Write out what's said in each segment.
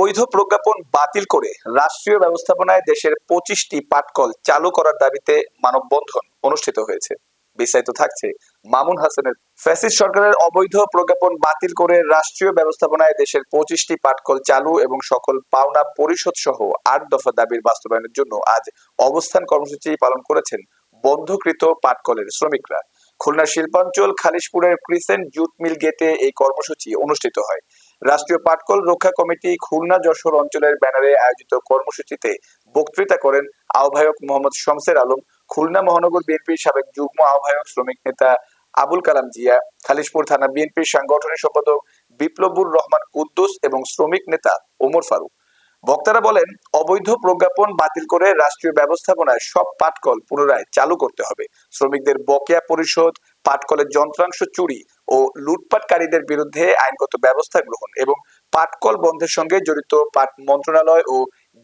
অবৈধ প্রজ্ঞাপন বাতিল করে রাষ্ট্রীয় ব্যবস্থাপনায় দেশের পঁচিশটি পাটকল চালু করার দাবিতে মানববন্ধন অনুষ্ঠিত হয়েছে। বিস্তারিত থাকছে মামুন হাসানের। ফ্যাসিস্ট সরকারের অবৈধ প্রজ্ঞাপন বাতিল করে রাষ্ট্রীয় ব্যবস্থাপনায় দেশের পঁচিশটি পাটকল চালু এবং সকল পাওনা পরিশোধ সহ আট দফা দাবির বাস্তবায়নের জন্য আজ অবস্থান কর্মসূচি পালন করেছেন বন্ধকৃত পাটকলের শ্রমিকরা। খুলনা শিল্পাঞ্চল খালিশপুরের ক্রিসেন্ট জুট মিল গেটে এই কর্মসূচি অনুষ্ঠিত হয়। রাষ্ট্রীয় পাটকল রক্ষা কমিটি খুলনা যশোর অঞ্চলের ব্যানারে আয়োজিত কর্মসূচিতে বক্তৃতা করেন আহ্বায়ক মোহাম্মদ শমসের আলম, খুলনা মহানগর বিএনপির সাবেক যুগ্ম আহ্বায়ক শ্রমিক নেতা আবুল কালাম জিয়া, খালিশপুর থানা বিএনপির সাংগঠনিক সম্পাদক বিপ্লবুর রহমান কুদ্দুস এবং শ্রমিক নেতা ওমর ফারুক। বক্তারা বলেন, অবৈধ প্রজ্ঞাপন বাতিল করে রাষ্ট্রীয় ব্যবস্থাপনায় সব পাটকল পুনরায় চালু করতে হবে। শ্রমিকদের বকেয়া পরিশোধ পাটকলের যন্ত্রাংশ চুরি ও লুটপাটকারীদের বিরুদ্ধে আইনগত ব্যবস্থা গ্রহণ এবং পাটকল বন্ধের সঙ্গে জড়িত পাট মন্ত্রণালয় ও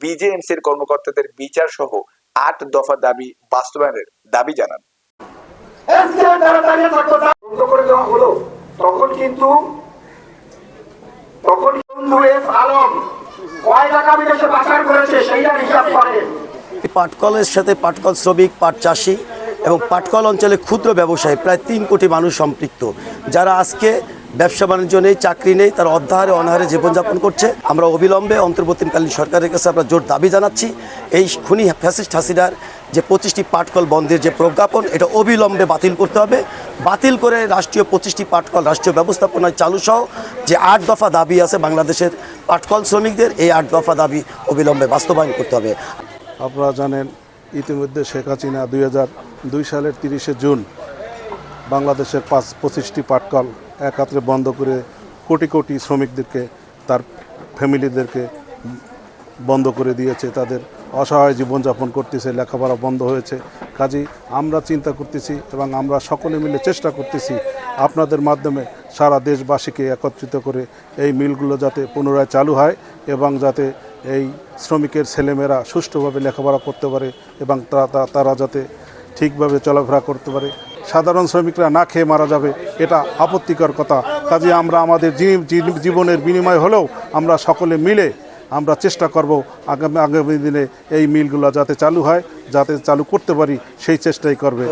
বিজেএমসির কর্মকর্তাদের বিচার সহ আট দফা দাবি বাস্তবায়নের দাবি জানান। করে তখন কিন্তু তখন কিন্তু এফ আলম কয় টাকা বিদেশে পাচার করেছে সেইটা হিসাব করেন। পাটকলের সাথে পাটকল শ্রমিক পাট চাষি এবং পাটকল অঞ্চলে ক্ষুদ্র ব্যবসায়ী, প্রায় তিন কোটি মানুষ সম্পৃক্ত। যারা আজকে ব্যবসা বাণিজ্য নেই, চাকরি নেই, তারা অর্ধাহারে অনাহারে জীবনযাপন করছে। আমরা অবিলম্বে অন্তর্বর্তীকালীন সরকারের কাছে আমরা জোর দাবি জানাচ্ছি, এই খুনি ফ্যাসিস্ট হাসিনার যে পঁচিশটি পাটকল বন্ধের যে প্রজ্ঞাপন, এটা অবিলম্বে বাতিল করতে হবে। বাতিল করে রাষ্ট্রীয় পঁচিশটি পাটকল রাষ্ট্রীয় ব্যবস্থাপনায় চালু সহ যে আট দফা দাবি আছে বাংলাদেশের পাটকল শ্রমিকদের, এই আট দফা দাবি অবিলম্বে বাস্তবায়ন করতে হবে। আপনারা জানেন, ইতিমধ্যে শেখ হাসিনা দুই হাজার দুই সালের তিরিশে জুন বাংলাদেশের পাঁচ পঁচিশটি পাটকল একাত্রে বন্ধ করে কোটি কোটি শ্রমিকদেরকে, তার ফ্যামিলিদেরকে বন্ধ করে দিয়েছে, তাদের অসহায় জীবনযাপন করতেছে, লেখাপড়া বন্ধ হয়েছে। কাজেই আমরা চিন্তা করতেছি এবং আমরা সকলে মিলে চেষ্টা করতেছি আপনাদের মাধ্যমে সারা দেশবাসীকে একত্রিত করে এই মিলগুলো যাতে পুনরায় চালু হয় এবং যাতে এই শ্রমিকের ছেলেমেয়েরা সুষ্ঠুভাবে লেখাপড়া করতে পারে এবং তারা যাতে ঠিকভাবে চলাফেরা করতে পারে। সাধারণ শ্রমিকরা না খেয়ে মারা যাবে, এটা আপত্তিকর কথা। কাজে আমরা আমাদের জীবনের বিনিময় হলেও আমরা সকলে মিলে আমরা চেষ্টা করব আগামী আগামী দিনে এই মিলগুলো যাতে চালু হয়, যাতে চালু করতে পারি, সেই চেষ্টাই করবে।